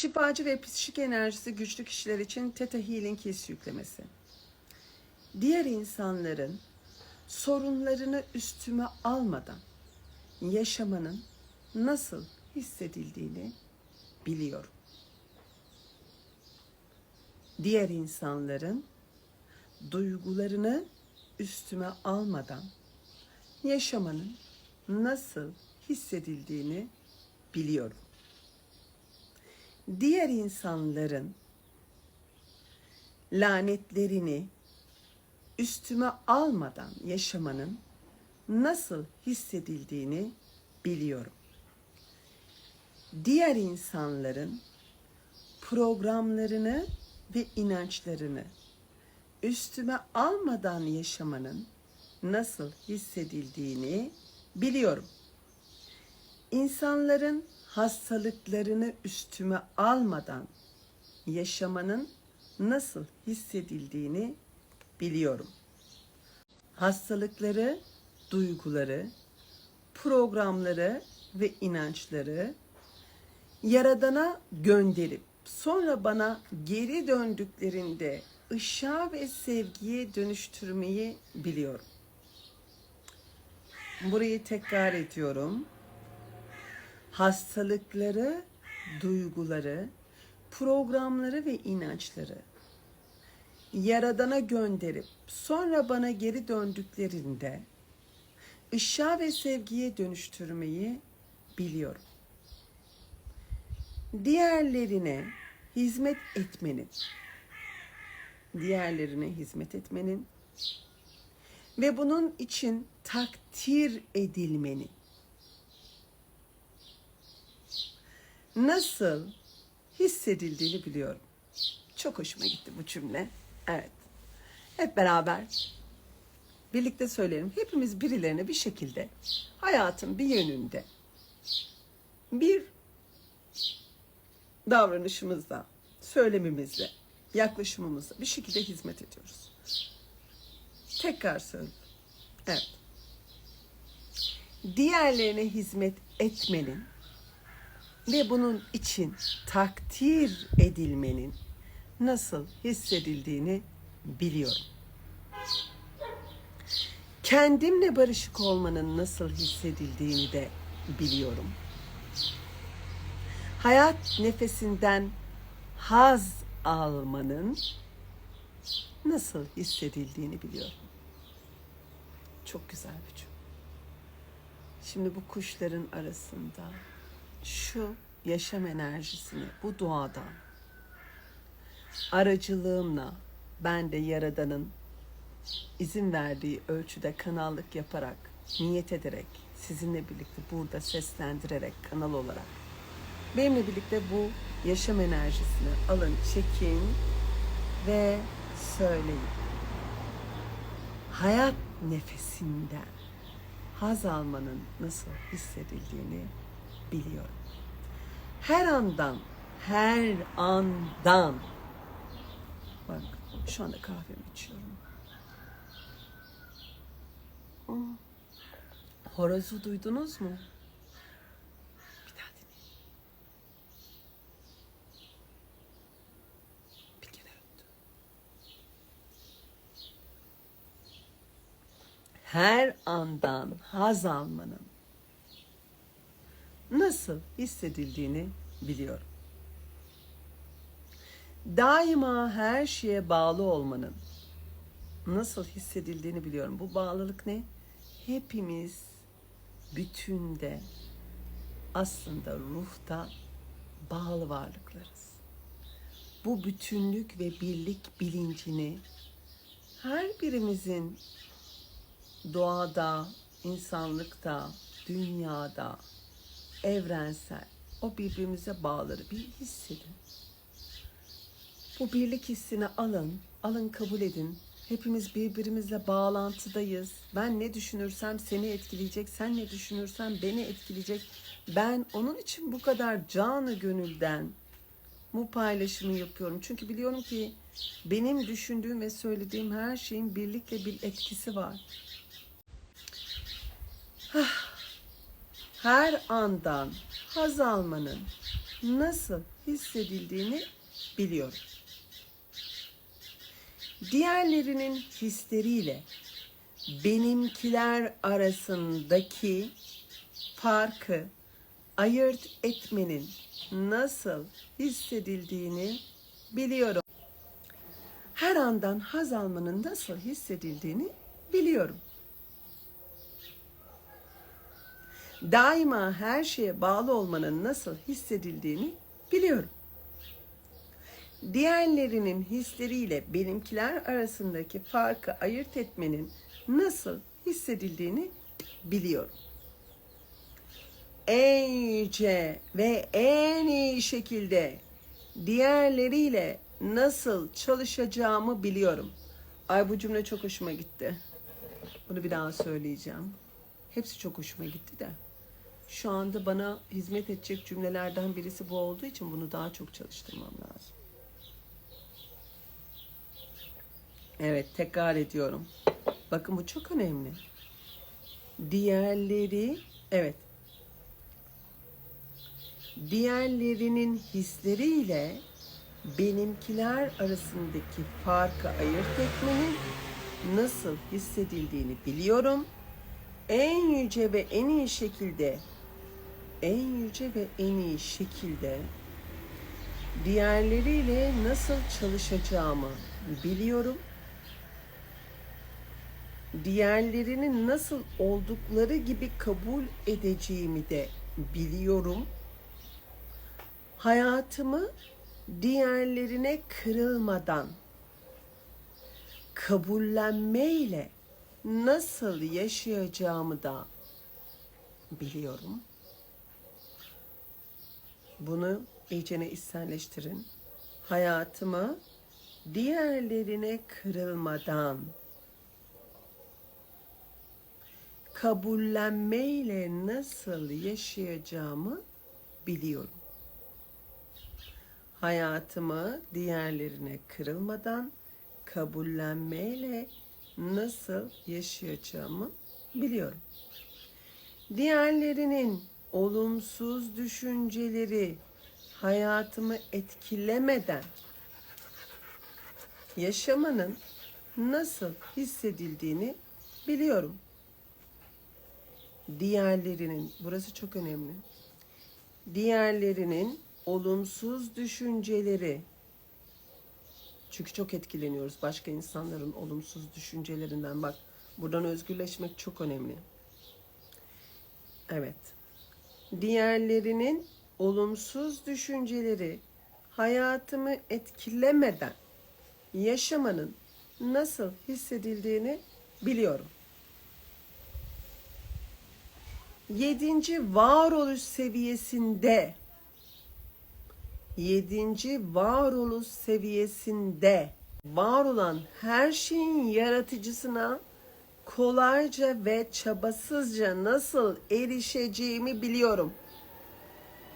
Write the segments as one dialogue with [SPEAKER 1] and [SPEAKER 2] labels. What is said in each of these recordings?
[SPEAKER 1] Şifacı ve psikik enerjisi güçlü kişiler için Theta Healing his yüklemesi. Diğer insanların sorunlarını üstüme almadan yaşamanın nasıl hissedildiğini biliyorum. Diğer insanların duygularını üstüme almadan yaşamanın nasıl hissedildiğini biliyorum. Diğer insanların lanetlerini üstüme almadan yaşamanın nasıl hissedildiğini biliyorum. Diğer insanların programlarını ve inançlarını üstüme almadan yaşamanın nasıl hissedildiğini biliyorum. İnsanların hastalıklarını üstüme almadan yaşamanın nasıl hissedildiğini biliyorum. Hastalıkları, duyguları, programları ve inançları Yaradan'a gönderip sonra bana geri döndüklerinde ışığa ve sevgiye dönüştürmeyi biliyorum. Burayı tekrar ediyorum. Hastalıkları, duyguları, programları ve inançları Yaradan'a gönderip sonra bana geri döndüklerinde ışığa ve sevgiye dönüştürmeyi biliyorum. Diğerlerine hizmet etmenin, diğerlerine hizmet etmenin ve bunun için takdir edilmenin nasıl hissedildiğini biliyorum. Çok hoşuma gitti bu cümle. Evet. Hep beraber birlikte söyleyelim. Hepimiz birilerine bir şekilde hayatın bir yönünde bir davranışımızla, söylemimizle, yaklaşımımızla bir şekilde hizmet ediyoruz. Tekrar söylüyorum. Evet. Diğerlerine hizmet etmenin ve bunun için takdir edilmenin nasıl hissedildiğini biliyorum. Kendimle barışık olmanın nasıl hissedildiğini de biliyorum. Hayat nefesinden haz almanın nasıl hissedildiğini biliyorum. Çok güzel bir cümle. Şimdi bu kuşların arasında şu yaşam enerjisini bu doğadan aracılığımla ben de Yaradan'ın izin verdiği ölçüde kanallık yaparak, niyet ederek, sizinle birlikte burada seslendirerek kanal olarak benimle birlikte bu yaşam enerjisini alın, çekin ve söyleyin. Hayat nefesinden haz almanın nasıl hissedildiğini biliyorum. Her andan, her andan Bak şu anda kahvemi içiyorum. Horozu duydunuz mu? Bir daha dinleyin. Bir kere öttü. Her andan haz almanın nasıl hissedildiğini biliyorum daima her şeye bağlı olmanın nasıl hissedildiğini biliyorum. Bu bağlılık ne? Hepimiz bütünde aslında ruhta bağlı varlıklarız. Bu bütünlük ve birlik bilincini her birimizin doğada, insanlıkta, dünyada, evrensel o birbirimize bağları bir hissedin. Bu birlik hissini alın, alın kabul edin. Hepimiz birbirimizle bağlantıdayız. Ben ne düşünürsem seni etkileyecek, sen ne düşünürsen beni etkileyecek. Ben onun için bu kadar canı gönülden bu paylaşımı yapıyorum. Çünkü biliyorum ki benim düşündüğüm ve söylediğim her şeyin birlikle bir etkisi var. Her andan haz almanın nasıl hissedildiğini biliyorum. Diğerlerinin hisleriyle benimkiler arasındaki farkı ayırt etmenin nasıl hissedildiğini biliyorum. Her andan haz almanın nasıl hissedildiğini biliyorum. Daima her şeye bağlı olmanın nasıl hissedildiğini biliyorum. Diğerlerinin hisleriyle benimkiler arasındaki farkı ayırt etmenin nasıl hissedildiğini biliyorum. En yüce ve en iyi şekilde diğerleriyle nasıl çalışacağımı biliyorum. Ay bu cümle çok hoşuma gitti. Bunu bir daha söyleyeceğim. Hepsi çok hoşuma gitti de. Şu anda bana hizmet edecek cümlelerden birisi bu olduğu için bunu daha çok çalıştırmam lazım. Evet, tekrar ediyorum. Bakın bu çok önemli. Diğerleri, evet. Diğerlerinin hisleriyle benimkiler arasındaki farkı ayırt etmenin nasıl hissedildiğini biliyorum. En yüce ve en iyi şekilde en yüce ve en iyi şekilde diğerleriyle nasıl çalışacağımı biliyorum. Diğerlerini nasıl oldukları gibi kabul edeceğimi de biliyorum. Hayatımı diğerlerine kırılmadan kabullenmeyle nasıl yaşayacağımı da biliyorum. Bunu iyicene içselleştirin. Hayatımı diğerlerine kırılmadan kabullenmeyle nasıl yaşayacağımı biliyorum. Hayatımı diğerlerine kırılmadan kabullenmeyle nasıl yaşayacağımı biliyorum. Diğerlerinin olumsuz düşünceleri hayatımı etkilemeden yaşamanın nasıl hissedildiğini biliyorum. Diğerlerinin, burası çok önemli. Diğerlerinin olumsuz düşünceleri çünkü çok etkileniyoruz başka insanların olumsuz düşüncelerinden. Bak buradan özgürleşmek çok önemli. Evet. Diğerlerinin olumsuz düşünceleri hayatımı etkilemeden yaşamanın nasıl hissedildiğini biliyorum. Yedinci varoluş seviyesinde yedinci varoluş seviyesinde var olan her şeyin yaratıcısına kolayca ve çabasızca nasıl erişeceğimi biliyorum.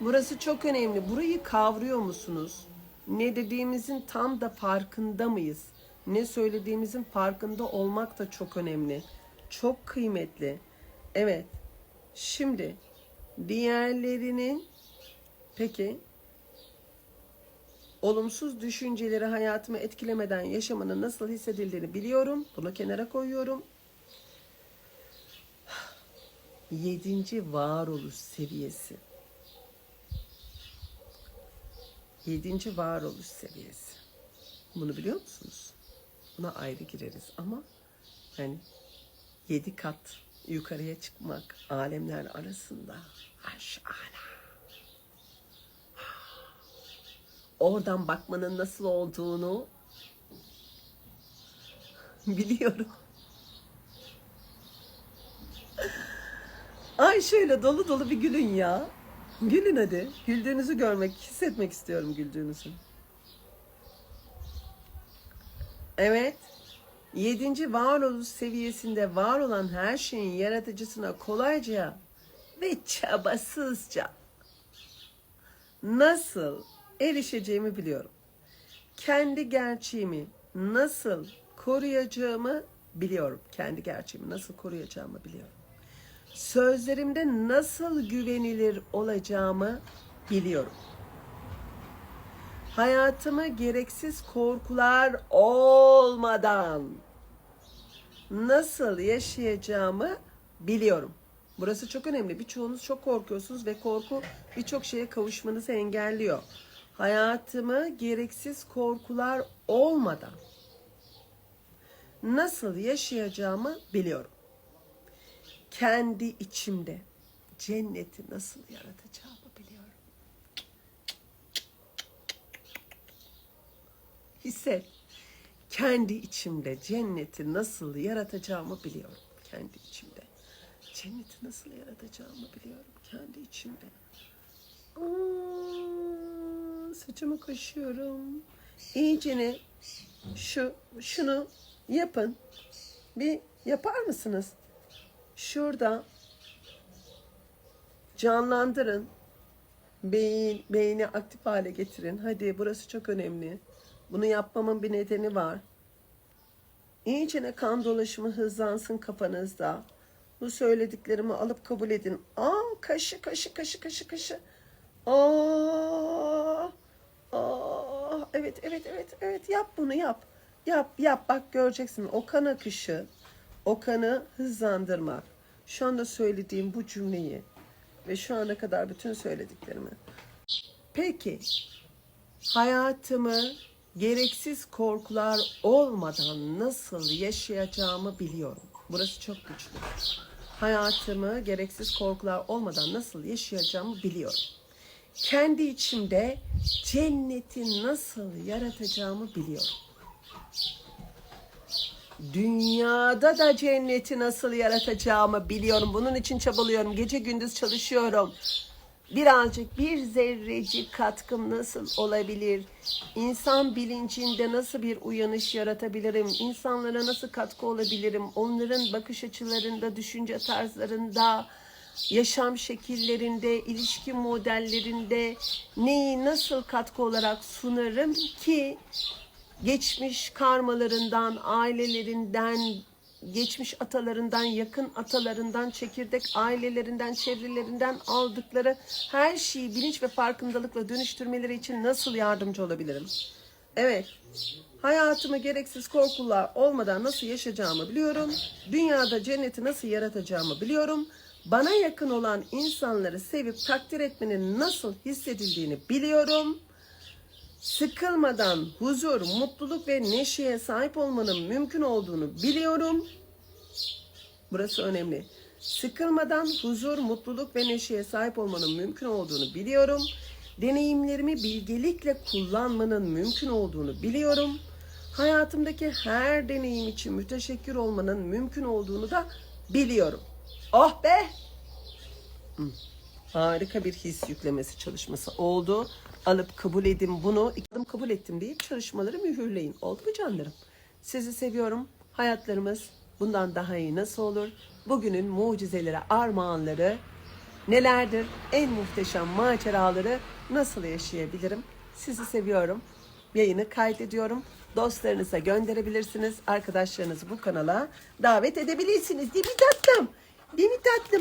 [SPEAKER 1] Burası çok önemli. Burayı kavruyor musunuz? Ne dediğimizin tam da farkında mıyız? Ne söylediğimizin farkında olmak da çok önemli. Çok kıymetli. Evet. Şimdi diğerlerinin peki olumsuz düşünceleri hayatımı etkilemeden yaşamanın nasıl hissedildiğini biliyorum. Bunu kenara koyuyorum. Yedinci varoluş seviyesi. Yedinci varoluş seviyesi. Bunu biliyor musunuz? Buna ayrı gireriz ama yani yedi kat yukarıya çıkmak alemler arasında aşağıda. Oradan bakmanın nasıl olduğunu biliyorum. Ay şöyle dolu dolu bir gülün ya. Gülün hadi. Güldüğünüzü görmek, hissetmek istiyorum güldüğünüzü. Evet. Yedinci varoluş seviyesinde var olan her şeyin yaratıcısına kolayca ve çabasızca nasıl erişeceğimi biliyorum. Kendi gerçeğimi nasıl koruyacağımı biliyorum. Kendi gerçeğimi nasıl koruyacağımı biliyorum. Sözlerimde nasıl güvenilir olacağımı biliyorum. Hayatımı gereksiz korkular olmadan nasıl yaşayacağımı biliyorum. Burası çok önemli. Birçoğunuz çok korkuyorsunuz ve korku birçok şeye kavuşmanızı engelliyor. Hayatımı gereksiz korkular olmadan nasıl yaşayacağımı biliyorum. Kendi içimde cenneti nasıl yaratacağımı biliyorum. Hisset. Kendi içimde cenneti nasıl yaratacağımı biliyorum. Kendi içimde. Cenneti nasıl yaratacağımı biliyorum. Kendi içimde. Aa, saçımı kaşıyorum. İyicene şu şunu yapın. Bir yapar mısınız? Şurada canlandırın. Beyin, beyni aktif hale getirin. Hadi burası çok önemli. Bunu yapmamın bir nedeni var. İyicene kan dolaşımı hızlansın kafanızda. Bu söylediklerimi alıp kabul edin. Aa kaşı kaşı kaşı kaşı kaşı. Aa, aa, evet evet evet evet yap bunu yap. Yap yap bak göreceksin o kan akışı, o kanı hızlandırmak. Şu anda söylediğim bu cümleyi ve şu ana kadar bütün söylediklerimi. Peki hayatımı gereksiz korkular olmadan nasıl yaşayacağımı biliyorum. Burası çok güçlü. Hayatımı gereksiz korkular olmadan nasıl yaşayacağımı biliyorum. Kendi içimde cenneti nasıl yaratacağımı biliyorum. Dünyada da cenneti nasıl yaratacağımı biliyorum. Bunun için çabalıyorum. Gece gündüz çalışıyorum. Birazcık bir zerrecik katkım nasıl olabilir? İnsan bilincinde nasıl bir uyanış yaratabilirim? İnsanlara nasıl katkı olabilirim? Onların bakış açılarında, düşünce tarzlarında, yaşam şekillerinde, ilişki modellerinde neyi nasıl katkı olarak sunarım ki geçmiş karmalarından, ailelerinden, geçmiş atalarından, yakın atalarından, çekirdek ailelerinden, çevrelerinden aldıkları her şeyi bilinç ve farkındalıkla dönüştürmeleri için nasıl yardımcı olabilirim? Evet, hayatımı gereksiz korkular olmadan nasıl yaşayacağımı biliyorum. Dünyada cenneti nasıl yaratacağımı biliyorum. Bana yakın olan insanları sevip takdir etmenin nasıl hissedildiğini biliyorum sıkılmadan huzur, mutluluk ve neşeye sahip olmanın mümkün olduğunu biliyorum. Burası önemli. Sıkılmadan huzur, mutluluk ve neşeye sahip olmanın mümkün olduğunu biliyorum. Deneyimlerimi bilgelikle kullanmanın mümkün olduğunu biliyorum. Hayatımdaki her deneyim için müteşekkir olmanın mümkün olduğunu da biliyorum. Oh be! Harika bir his yüklemesi çalışması oldu. Alıp kabul edin bunu. Adım kabul ettim deyip çalışmaları mühürleyin. Oldu mu canlarım? Sizi seviyorum. Hayatlarımız bundan daha iyi nasıl olur? Bugünün mucizelere armağanları nelerdir? En muhteşem maceraları nasıl yaşayabilirim? Sizi seviyorum. Yayını kaydediyorum. Dostlarınıza gönderebilirsiniz. Arkadaşlarınızı bu kanala davet edebilirsiniz. Değil mi tatlım? Değil mi tatlım?